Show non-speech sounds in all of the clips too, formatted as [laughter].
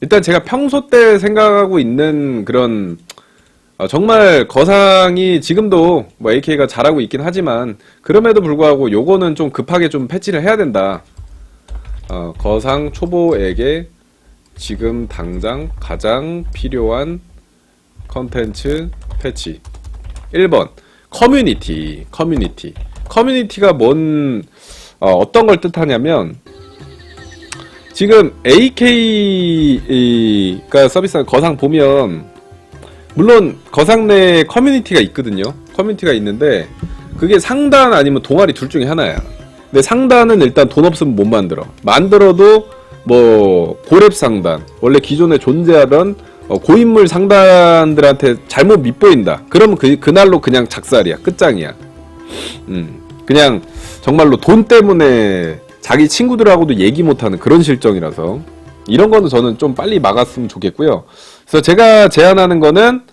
일단 제가 평소 때 생각하고 있는 그런 어, 정말 거상이 지금도 뭐 AK가 잘하고 있긴 하지만 그럼에도 불구하고 요거는 좀 급하게 좀 패치를 해야 된다. 어, 거상 초보에게 지금 당장 가장 필요한 컨텐츠 패치. 1번 커뮤니티. 커뮤니티. 커뮤니티가 뭔 어, 떤걸 뜻하냐면 지금 AK가 서비스한 거상 보면 물론 거상 내에 커뮤니티가 있거든요. 커뮤니티가 있는데 그게 상단 아니면 동아리 둘 중에 하나야. 근데 상단은 일단 돈 없으면 못 만들어. 만들어도 뭐 고렙 상단 원래 기존에 존재하던 어, 고인물 상단들한테 잘못 밑보인다. 그러면 그 그날로 그냥 작살이야. 끝장이야. 음. 그냥 정말로 돈 때문에 자기 친구들하고도 얘기 못하는 그런 실정이라서 이런 거는 저는 좀 빨리 막았으면 좋겠고요. 그래서 제가 제안하는 거는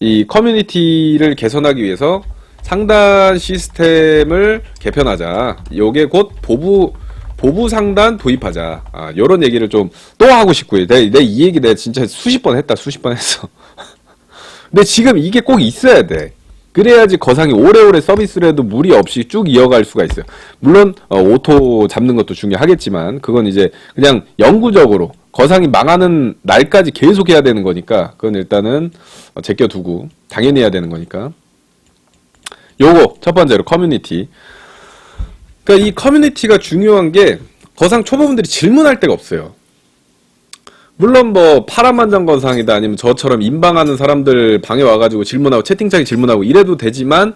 이 커뮤니티를 개선하기 위해서 상단 시스템을 개편하자. 요게 곧 보부 보부 상단 도입하자. 아, 요런 얘기를 좀 또 하고 싶고요. 내, 내이 얘기 내가 진짜 수십 번 했다. 수십 번 했어. [laughs] 근데 지금 이게 꼭 있어야 돼. 그래야지 거상이 오래오래 서비스를 해도 무리 없이 쭉 이어갈 수가 있어요. 물론 어, 오토 잡는 것도 중요하겠지만 그건 이제 그냥 영구적으로 거상이 망하는 날까지 계속 해야 되는 거니까 그건 일단은 어, 제껴두고 당연히 해야 되는 거니까 요거 첫 번째로 커뮤니티 그러니까 이 커뮤니티가 중요한 게 거상 초보분들이 질문할 데가 없어요. 물론 뭐 파란만장 거상이다 아니면 저처럼 인방하는 사람들 방에 와가지고 질문하고 채팅창에 질문하고 이래도 되지만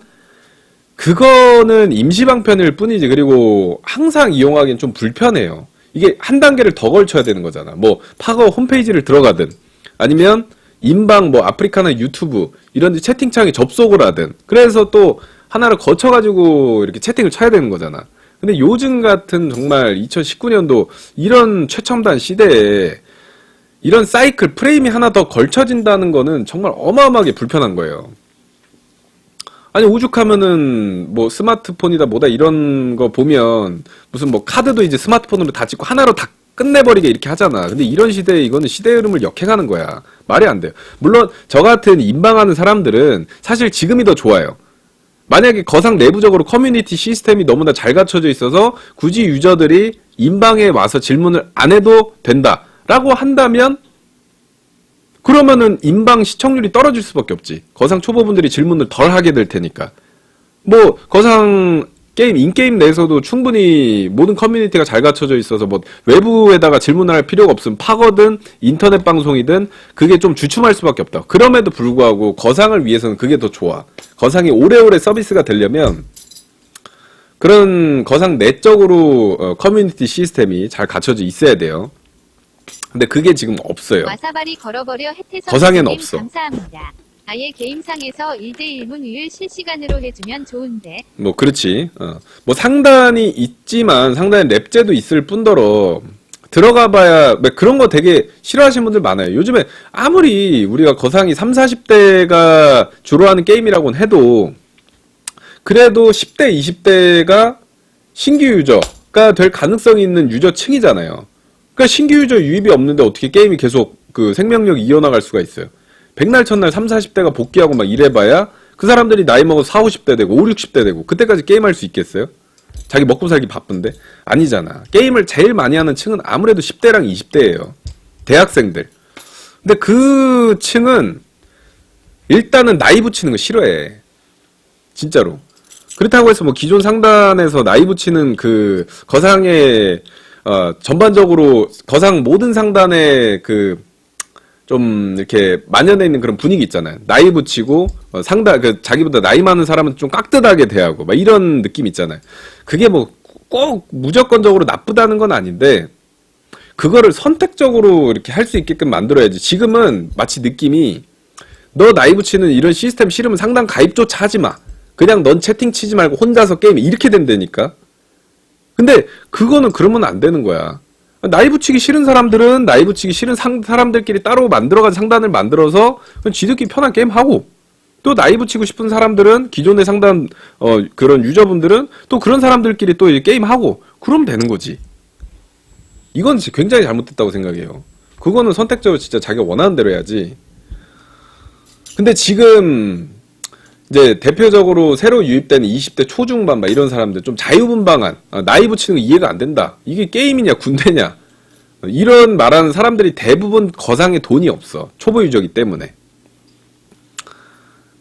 그거는 임시방편일 뿐이지 그리고 항상 이용하기엔 좀 불편해요. 이게 한 단계를 더 걸쳐야 되는 거잖아. 뭐 파거 홈페이지를 들어가든 아니면 인방 뭐 아프리카나 유튜브 이런 데 채팅창에 접속을 하든 그래서 또 하나를 거쳐가지고 이렇게 채팅을 쳐야 되는 거잖아. 근데 요즘 같은 정말 2019년도 이런 최첨단 시대에 이런 사이클 프레임이 하나 더 걸쳐진다는 거는 정말 어마어마하게 불편한 거예요. 아니 오죽하면은 뭐 스마트폰이다 뭐다 이런 거 보면 무슨 뭐 카드도 이제 스마트폰으로 다 찍고 하나로 다 끝내버리게 이렇게 하잖아. 근데 이런 시대에 이거는 시대 흐름을 역행하는 거야. 말이 안 돼요. 물론 저 같은 인방하는 사람들은 사실 지금이 더 좋아요. 만약에 거상 내부적으로 커뮤니티 시스템이 너무나 잘 갖춰져 있어서 굳이 유저들이 인방에 와서 질문을 안 해도 된다 라고 한다면 그러면은 인방 시청률이 떨어질 수밖에 없지. 거상 초보분들이 질문을 덜 하게 될 테니까. 뭐 거상 게임 인게임 내에서도 충분히 모든 커뮤니티가 잘 갖춰져 있어서 뭐 외부에다가 질문을 할 필요가 없음 파거든 인터넷 방송이든 그게 좀 주춤할 수밖에 없다. 그럼에도 불구하고 거상을 위해서는 그게 더 좋아. 거상이 오래오래 서비스가 되려면 그런 거상 내적으로 어, 커뮤니티 시스템이 잘 갖춰져 있어야 돼요. 근데 그게 지금 없어요. 와사바리 걸어버려 거상에는 선생님 없어. 감사합니다. 아예 게임상에서 1대1 문의를 실시간으로 해주면 좋은데 뭐 그렇지. 어. 뭐 상단이 있지만 상단에 랩제도 있을 뿐더러 들어가봐야 뭐 그런 거 되게 싫어하시는 분들 많아요. 요즘에 아무리 우리가 거상이 3, 40대가 주로 하는 게임이라고는 해도 그래도 10대, 20대가 신규 유저가 될 가능성이 있는 유저층이잖아요. 그러니까 신규 유저 유입이 없는데 어떻게 게임이 계속 그 생명력이 이어나갈 수가 있어요. 백날 첫날 3, 40대가 복귀하고 막 이래봐야 그 사람들이 나이 먹어 4, 50대 되고 5, 60대 되고 그때까지 게임할 수 있겠어요? 자기 먹고 살기 바쁜데? 아니잖아. 게임을 제일 많이 하는 층은 아무래도 10대랑 20대예요. 대학생들. 근데 그 층은 일단은 나이 붙이는 거 싫어해. 진짜로. 그렇다고 해서 뭐 기존 상단에서 나이 붙이는 그 거상의 어 전반적으로 거상 모든 상단의 그 좀 이렇게 만연해 있는 그런 분위기 있잖아요. 나이 붙이고 어, 상당 그 자기보다 나이 많은 사람은 좀 깍듯하게 대하고 막 이런 느낌 있잖아요. 그게 뭐 꼭 무조건적으로 나쁘다는 건 아닌데 그거를 선택적으로 이렇게 할 수 있게끔 만들어야지. 지금은 마치 느낌이 너 나이 붙이는 이런 시스템 싫으면 상당 가입조차 하지 마. 그냥 넌 채팅 치지 말고 혼자서 게임 이렇게 된다니까. 근데 그거는 그러면 안 되는 거야. 나이 붙이기 싫은 사람들은 나이 붙이기 싫은 상, 사람들끼리 따로 만들어간 상단을 만들어서 지들끼리 편한 게임 하고 또 나이 붙이고 싶은 사람들은 기존의 상단 어 그런 유저분들은 또 그런 사람들끼리 또 게임 하고 그러면 되는 거지. 이건 굉장히 잘못됐다고 생각해요. 그거는 선택적으로 진짜 자기가 원하는 대로 해야지. 근데 지금 이제 대표적으로 새로 유입된 20대 초중반 막 이런 사람들 좀 자유분방한 아, 나이 붙이는 거 이해가 안 된다. 이게 게임이냐 군대냐 어, 이런 말하는 사람들이 대부분 거상에 돈이 없어 초보 유저기 때문에.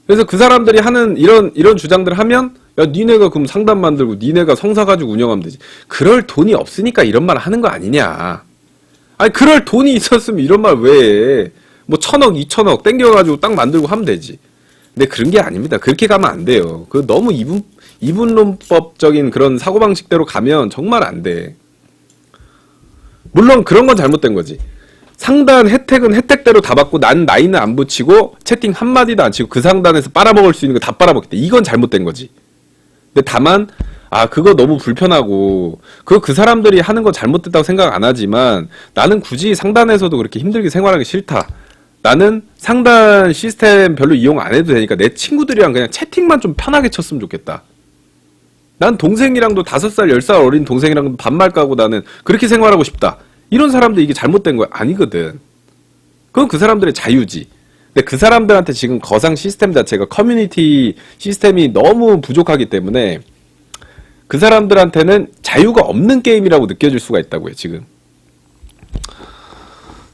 그래서 그 사람들이 하는 이런 이런 주장들 하면 야 니네가 그럼 상담 만들고 니네가 성사 가지고 운영하면 되지. 그럴 돈이 없으니까 이런 말 하는 거 아니냐. 아니 그럴 돈이 있었으면 이런 말 왜 해? 뭐 천억, 이천억 땡겨가지고 딱 만들고 하면 되지. 근데 그런 게 아닙니다. 그렇게 가면 안 돼요. 그 너무 이분 이분론법적인 그런 사고 방식대로 가면 정말 안 돼. 물론 그런 건 잘못된 거지. 상단 혜택은 혜택대로 다 받고 난 나이는 안 붙이고 채팅 한 마디도 안 치고 그 상단에서 빨아먹을 수 있는 거 다 빨아먹기 때 이건 잘못된 거지. 근데 다만 아 그거 너무 불편하고 그거 그 사람들이 하는 거 잘못됐다고 생각 안 하지만 나는 굳이 상단에서도 그렇게 힘들게 생활하기 싫다. 나는 상단 시스템 별로 이용 안 해도 되니까 내 친구들이랑 그냥 채팅만 좀 편하게 쳤으면 좋겠다. 난 동생이랑도 다섯 살, 열 살 어린 동생이랑 반말 까고 나는 그렇게 생활하고 싶다. 이런 사람들 이게 잘못된 거야. 아니거든. 그건 그 사람들의 자유지. 근데 그 사람들한테 지금 거상 시스템 자체가 커뮤니티 시스템이 너무 부족하기 때문에 그 사람들한테는 자유가 없는 게임이라고 느껴질 수가 있다고요, 지금.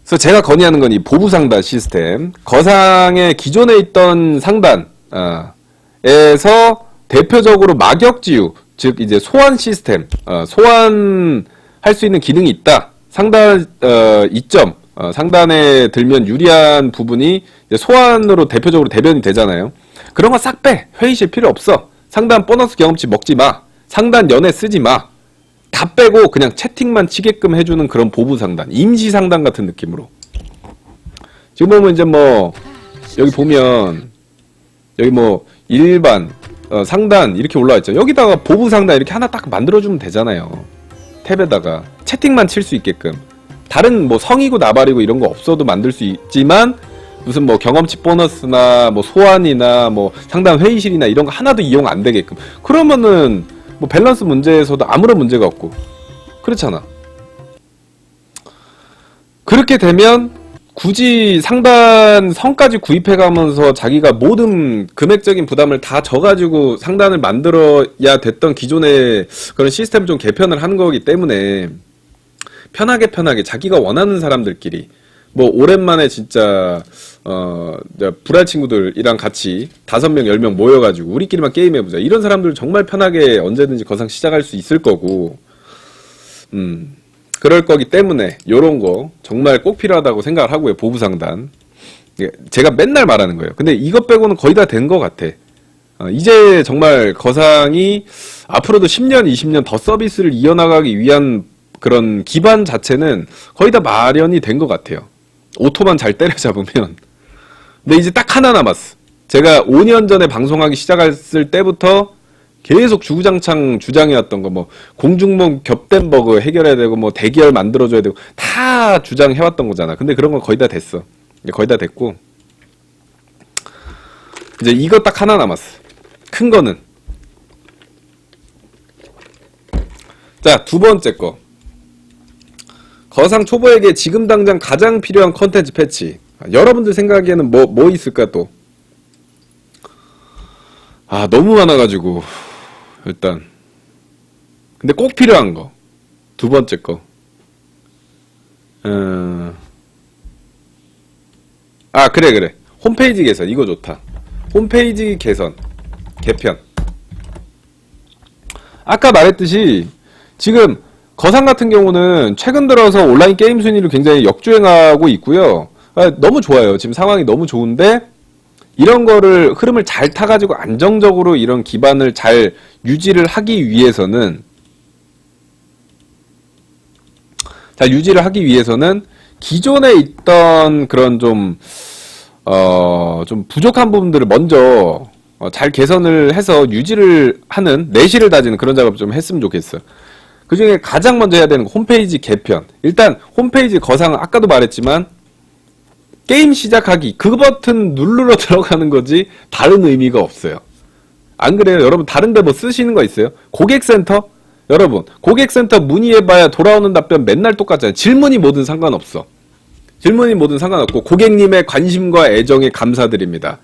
그래서 제가 건의하는 건 이 보부 상단 시스템. 거상의 기존에 있던 상단, 어, 에서 대표적으로 마격지유, 즉 이제 소환 시스템, 어, 소환할 수 있는 기능이 있다. 상단 어, 이점, 어, 상단에 들면 유리한 부분이 소환으로 대표적으로 대변이 되잖아요. 그런 거 싹 빼. 회의실 필요 없어. 상단 보너스 경험치 먹지 마. 상단 연애 쓰지 마. 다 빼고 그냥 채팅만 치게끔 해주는 그런 보부 상단, 임시 상단 같은 느낌으로. 지금 보면 이제 뭐 여기 보면 여기 뭐 일반 어, 상단 이렇게 올라와 있죠. 여기다가 보부 상단 이렇게 하나 딱 만들어주면 되잖아요. 탭에다가 채팅만 칠 수 있게끔. 다른 뭐 성이고 나발이고 이런 거 없어도 만들 수 있지만 무슨 뭐 경험치 보너스나 뭐 소환이나 뭐 상단 회의실이나 이런 거 하나도 이용 안 되게끔. 그러면은 뭐 밸런스 문제에서도 아무런 문제가 없고 그렇잖아. 그렇게 되면 굳이 상단 성까지 구입해가면서 자기가 모든 금액적인 부담을 다 져가지고 상단을 만들어야 됐던 기존의 그런 시스템 좀 개편을 하는 거기 때문에 편하게 편하게 자기가 원하는 사람들끼리 뭐 오랜만에 진짜 어 불알 친구들이랑 같이 다섯 명 열 명 모여가지고 우리끼리만 게임 해보자. 이런 사람들 정말 편하게 언제든지 거상 시작할 수 있을 거고. 음 그럴 거기 때문에 요런 거 정말 꼭 필요하다고 생각을 하고요 보부 상단. 예, 제가 맨날 말하는 거예요. 근데 이것 빼고는 거의 다 된 것 같아. 어, 이제 정말 거상이 앞으로도 10년 20년 더 서비스를 이어나가기 위한 그런 기반 자체는 거의 다 마련이 된 것 같아요 오토만 잘 때려잡으면 근데 이제 딱 하나 남았어. 제가 5년 전에 방송하기 시작했을 때부터 계속 주구장창 주장해왔던 거, 뭐, 공중몽 겹된 버그 해결해야 되고, 뭐, 대기열 만들어줘야 되고, 다 주장해왔던 거잖아. 근데 그런 건 거의 다 됐어. 거의 다 됐고. 이제 이거 딱 하나 남았어. 큰 거는. 자, 두 번째 거. 거상 초보에게 지금 당장 가장 필요한 컨텐츠 패치. 아, 여러분들 생각에는 뭐, 뭐 있을까 또? 아, 너무 많아가지고. 일단. 근데 꼭 필요한 거. 두 번째 거. 어... 아, 그래, 그래. 홈페이지 개선. 이거 좋다. 홈페이지 개선. 개편. 아까 말했듯이, 지금, 거상 같은 경우는 최근 들어서 온라인 게임 순위를 굉장히 역주행하고 있고요. 아, 너무 좋아요. 지금 상황이 너무 좋은데 이런 거를 흐름을 잘 타가지고 안정적으로 이런 기반을 잘 유지를 하기 위해서는 자 유지를 하기 위해서는 기존에 있던 그런 좀 어, 좀 부족한 부분들을 먼저 어, 잘 개선을 해서 유지를 하는 내실을 다지는 그런 작업을 좀 했으면 좋겠어요. 그 중에 가장 먼저 해야 되는 거 홈페이지 개편. 일단 홈페이지 거상은 아까도 말했지만 게임 시작하기 그 버튼 누르러 [laughs] 들어가는 거지 다른 의미가 없어요. 안 그래요? 여러분 다른데 뭐 쓰시는 거 있어요? 고객센터? 여러분 고객센터 문의해봐야 돌아오는 답변 맨날 똑같잖아요. 질문이 뭐든 상관없어. 질문이 뭐든 상관없고 고객님의 관심과 애정에 감사드립니다.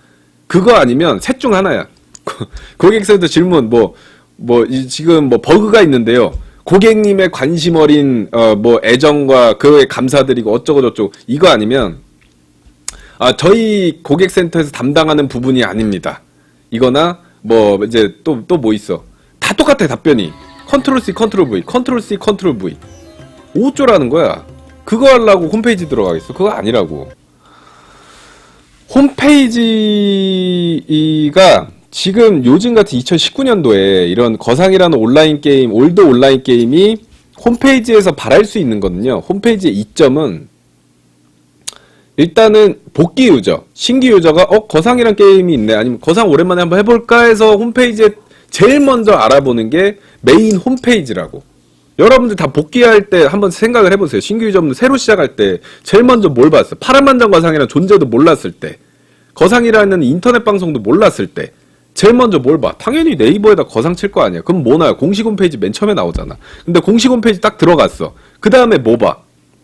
그거 아니면 셋 중 하나야. [laughs] 고객센터 질문 뭐뭐 지금 뭐 버그가 있는데요. 고객님의 관심 어린 어 뭐 애정과 그에 감사드리고 어쩌고 저쩌고 이거 아니면 아 저희 고객센터에서 담당하는 부분이 아닙니다. 이거나 뭐 이제 또 또 뭐 있어. 다 똑같아 답변이. 컨트롤 C 컨트롤 V 컨트롤 C 컨트롤 V. 어쩌라는 거야. 그거 하려고 홈페이지 들어가겠어. 그거 아니라고. 홈페이지가 지금 요즘 같은 2019년도에 이런 거상이라는 온라인 게임 올드 온라인 게임이 홈페이지에서 발할 수 있는 거는요 홈페이지의 이점은 일단은 복귀 유저, 신규 유저가 어 거상이란 게임이 있네, 아니면 거상 오랜만에 한번 해볼까 해서 홈페이지에 제일 먼저 알아보는 게 메인 홈페이지라고. 여러분들 다 복귀할 때 한번 생각을 해보세요. 신규 유저분들 새로 시작할 때 제일 먼저 뭘 봤어요? 파란만장 거상이라는 존재도 몰랐을 때, 거상이라는 인터넷 방송도 몰랐을 때, 제일 먼저 뭘 봐? 당연히 네이버에다 거상 칠 거 아니야. 그럼 뭐 나요? 공식 홈페이지 맨 처음에 나오잖아. 근데 공식 홈페이지 딱 들어갔어. 그 다음에 뭐 봐?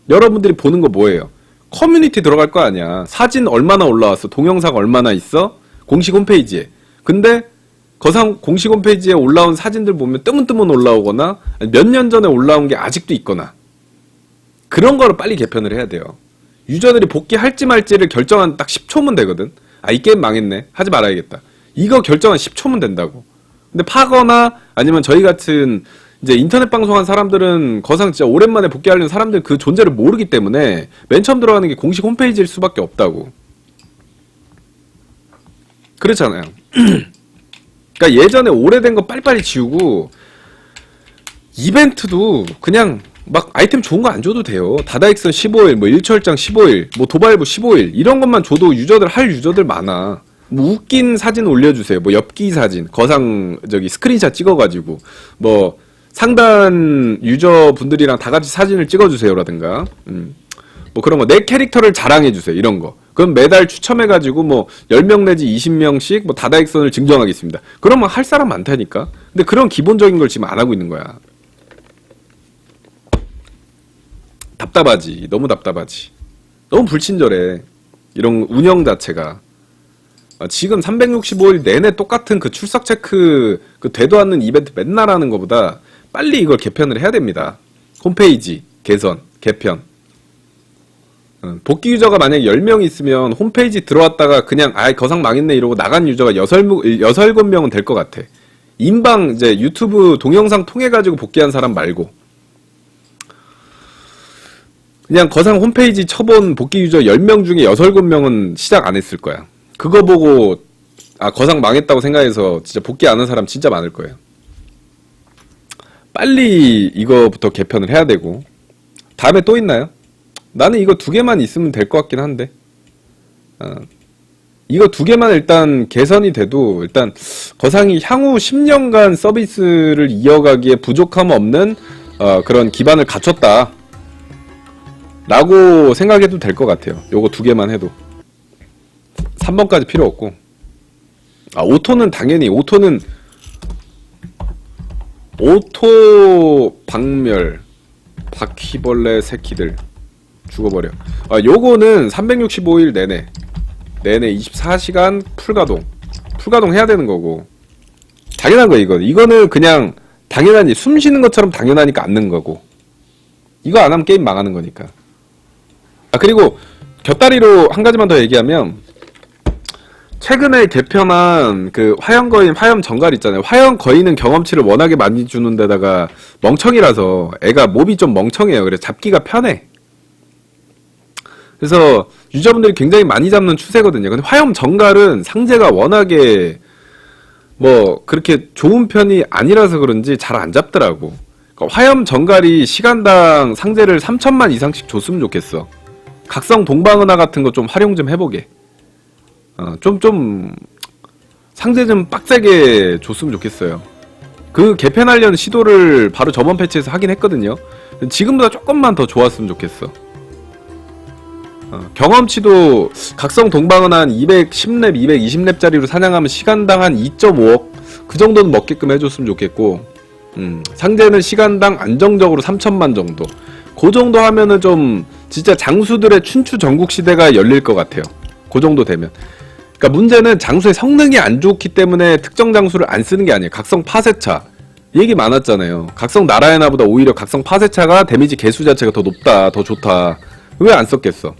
여러분들이 보는 거 뭐예요? 커뮤니티 들어갈 거 아니야. 사진 얼마나 올라왔어? 동영상 얼마나 있어? 공식 홈페이지에. 근데 거상 공식 홈페이지에 올라온 사진들 보면 뜨문뜨문 올라오거나 몇 년 전에 올라온 게 아직도 있거나 그런 거를 빨리 개편을 해야 돼요. 유저들이 복귀할지 말지를 결정한 딱 10초면 되거든. 아, 이 게임 망했네. 하지 말아야겠다. 이거 결정한 10초면 된다고. 근데 파거나 아니면 저희 같은 이제 인터넷 방송한 사람들은 거상 진짜 오랜만에 복귀하려는 사람들 그 존재를 모르기 때문에 맨 처음 들어가는 게 공식 홈페이지일 수밖에 없다고. 그렇잖아요. [clears throat] 그러니까 예전에 오래된 거 빨리빨리 지우고 이벤트도 그냥 막 아이템 좋은 거 안 줘도 돼요. 다다익선 15일, 뭐 일철장 15일, 뭐 도발부 15일 이런 것만 줘도 유저들 할 유저들 많아. 뭐 웃긴 사진 올려주세요. 뭐 엽기 사진, 거상 저기 스크린샷 찍어가지고 뭐 상단 유저분들이랑 다 같이 사진을 찍어주세요라든가. 음. 뭐 그런 거 내 캐릭터를 자랑해주세요. 이런 거. 그럼 매달 추첨해가지고 뭐 10명 내지 20명씩 뭐 다다익선을 증정하겠습니다. 그러면 할 사람 많다니까. 근데 그런 기본적인 걸 지금 안 하고 있는 거야. 답답하지. 너무 답답하지. 너무 불친절해. 이런 운영 자체가. 아, 지금 365일 내내 똑같은 그 출석 체크, 그 되도 않는 이벤트 맨날 하는 것보다 빨리 이걸 개편을 해야 됩니다. 홈페이지, 개선, 개편. 음, 복귀 유저가 만약에 10명 있으면 홈페이지 들어왔다가 그냥 아이 거상 망했네 이러고 나간 유저가 6, 7명은 될 것 같아. 인방 이제 유튜브 동영상 통해 가지고 복귀한 사람 말고 그냥 거상 홈페이지 쳐본 복귀 유저 10명 중에 6, 7명은 시작 안 했을 거야. 그거 보고 아 거상 망했다고 생각해서 진짜 복귀 안 한 사람 진짜 많을 거예요. 빨리 이거부터 개편을 해야 되고 다음에 또 있나요? 나는 이거 두 개만 있으면 될 것 같긴 한데 어, 이거 두 개만 일단 개선이 돼도 일단 거상이 향후 10년간 서비스를 이어가기에 부족함 없는 어, 그런 기반을 갖췄다 라고 생각해도 될 것 같아요 요거 두 개만 해도 3번까지 필요 없고. 아 오토는 당연히 오토는 오토 박멸 바퀴벌레 새끼들 죽어버려. 아 요거는 365일 내내 내내 24시간 풀가동 풀가동 해야 되는 거고. 당연한 거야 이거 이거는 그냥 당연하니 숨 쉬는 것처럼 당연하니까 않는 거고. 이거 안 하면 게임 망하는 거니까. 아 그리고 곁다리로 한 가지만 더 얘기하면 최근에 개편한 그 화염 거인 화염 정갈 있잖아요. 화염 거인은 경험치를 워낙에 많이 주는 데다가 멍청이라서 애가 몸이 좀 멍청해요. 그래서 잡기가 편해. 그래서 유저분들이 굉장히 많이 잡는 추세거든요. 근데 화염 정갈은 상제가 워낙에 뭐 그렇게 좋은 편이 아니라서 그런지 잘 안 잡더라고. 그러니까 화염 정갈이 시간당 상제를 3천만 이상씩 줬으면 좋겠어. 각성 동방은하 같은 거 좀 활용 좀 해보게. 어, 좀, 좀, 상대 좀 빡세게 줬으면 좋겠어요. 그 개편하려는 시도를 바로 저번 패치에서 하긴 했거든요. 지금보다 조금만 더 좋았으면 좋겠어. 어, 경험치도 각성 동방은 한 210렙, 220렙짜리로 사냥하면 시간당 한 2.5억 그 정도는 먹게끔 해줬으면 좋겠고 음, 상대는 시간당 안정적으로 3천만 정도 그 정도 하면은 좀 진짜 장수들의 춘추 전국 시대가 열릴 것 같아요. 그 정도 되면. 그러니까 문제는 장수의 성능이 안 좋기 때문에 특정 장수를 안 쓰는 게 아니에요. 각성 파쇄차. 얘기 많았잖아요. 각성 나라에나보다 오히려 각성 파쇄차가 데미지 개수 자체가 더 높다, 더 좋다. 왜 안 썼겠어?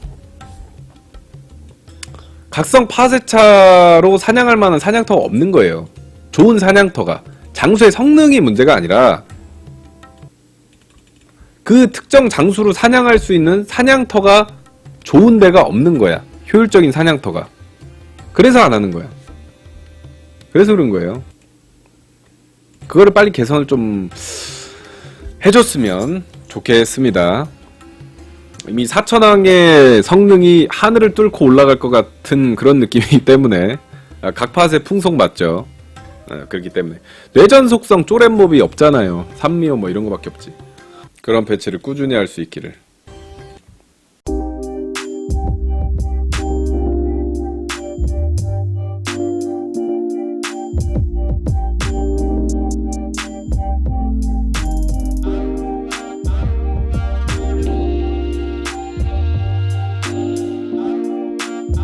각성 파쇄차로 사냥할 만한 사냥터가 없는 거예요. 좋은 사냥터가. 장수의 성능이 문제가 아니라 그 특정 장수로 사냥할 수 있는 사냥터가 좋은 데가 없는 거야. 효율적인 사냥터가. 그래서 안 하는 거야. 그래서 그런 거예요. 그거를 빨리 개선을 좀 해줬으면 좋겠습니다. 이미 사천왕의 성능이 하늘을 뚫고 올라갈 것 같은 그런 느낌이기 때문에 아, 각팟의 풍속 맞죠. 아, 그렇기 때문에 뇌전 속성 쪼렛몹이 없잖아요. 산미호 뭐 이런 거밖에 없지. 그런 배치를 꾸준히 할 수 있기를